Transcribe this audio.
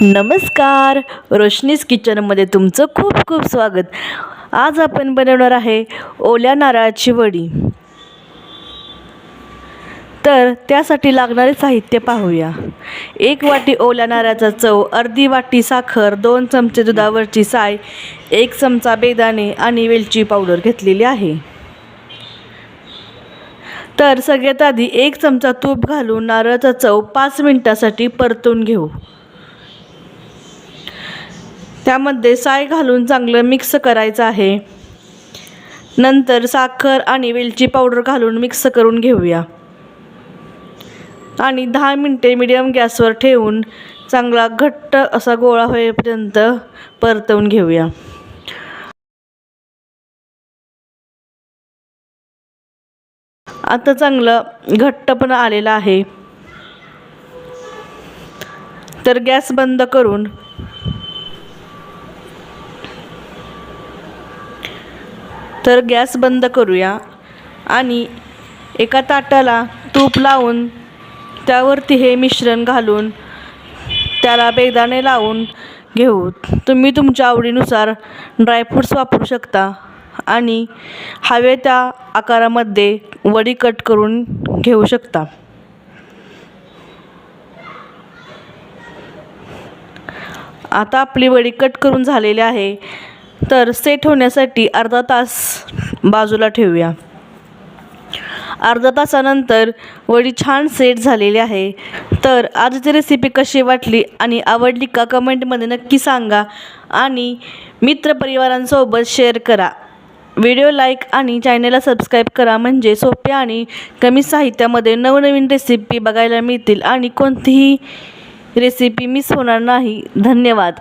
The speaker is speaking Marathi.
नमस्कार. रोशनीस किचनमध्ये तुमचं खूप खूप स्वागत. आज आपण बनवणार आहे ओल्या नारळाची वडी. तर त्यासाठी लागणारे साहित्य पाहूया. एक वाटी ओल्या नारळाचा चव अर्धी वाटी साखर दोन चमचे दुधावरची साय एक चमचा बेदाणे आणि वेलची पावडर घेतलेली आहे. तर सगळ्यात आधी एक चमचा तूप घालून नारळाचा चव पाच मिनटासाठी परतून घेऊ. त्यामध्ये साय घालून चांगलं मिक्स करायचं आहे. नंतर साखर आणि वेलची पावडर घालून मिक्स करून घेऊया. आणि दहा मिनटे मिडियम गॅसवर ठेवून चांगला घट्ट असा गोळा होईपर्यंत परतवून घेऊया. आता चांगलं घट्ट पण आलेलं आहे. तर गॅस बंद करून तर गॅस बंद करूया. आणि एका ताटाला तूप लावून त्यावरती हे मिश्रण घालून त्याला बेदाणे लावून घेऊ. तुम्ही तुमच्या आवडीनुसार ड्रायफ्रूट्स वापरू शकता. आणि हवे त्या आकारामध्ये वडी कट करून घेऊ शकता. आता आपली वडी कट करून झालेली आहे. तर सेट होण्यासाठी अर्धा तास बाजूला ठेवूया. अर्धा तासानंतर वडी छान सेट झालेली आहे. तर आजची रेसिपी कशी वाटली आणि आवडली का कमेंटमध्ये नक्की सांगा आणि मित्रपरिवारांसोबत शेअर करा. व्हिडिओ लाईक आणि चॅनेलला सबस्क्राईब करा म्हणजे सोप्या आणि कमी साहित्यामध्ये नवनवीन रेसिपी बघायला मिळतील आणि कोणतीही रेसिपी मिस होणार नाही. धन्यवाद.